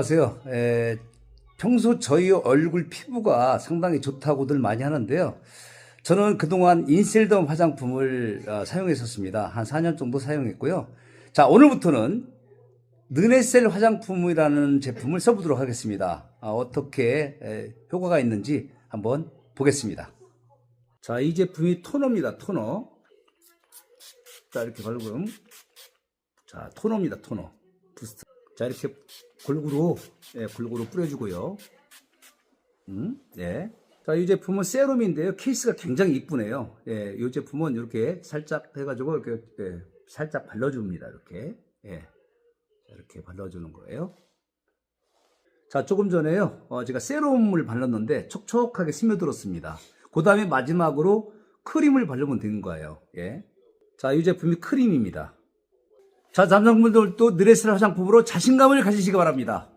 안녕하세요. 에, 평소 저희 얼굴 피부가 상당히 좋다고들 많이 하는데요. 저는 그동안 인셀덤 화장품을 어, 사용했었습니다. 한 4년 정도 사용했고요. 자, 오늘부터는 느네셀 화장품이라는 제품을 써보도록 하겠습니다. 아, 어떻게 에, 효과가 있는지 한번 보겠습니다. 자, 이 제품이 토너입니다. 토너. 자, 이렇게 발금. 자, 토너입니다. 토너. 부스트. 자, 이렇게 골고루, 예, 골고루 뿌려주고요. 음, 네. 자, 이 제품은 세럼인데요. 케이스가 굉장히 이쁘네요. 예, 이 제품은 이렇게 살짝 해가지고 이렇게 예, 살짝 발라줍니다. 이렇게. 예. 자, 이렇게 발라주는 거예요. 자, 조금 전에요. 어, 제가 세럼을 발랐는데 촉촉하게 스며들었습니다. 그 다음에 마지막으로 크림을 바르면 되는 거예요. 예. 자, 이 제품이 크림입니다. 자, 남성분들도 느레스 화장품으로 자신감을 가지시기 바랍니다.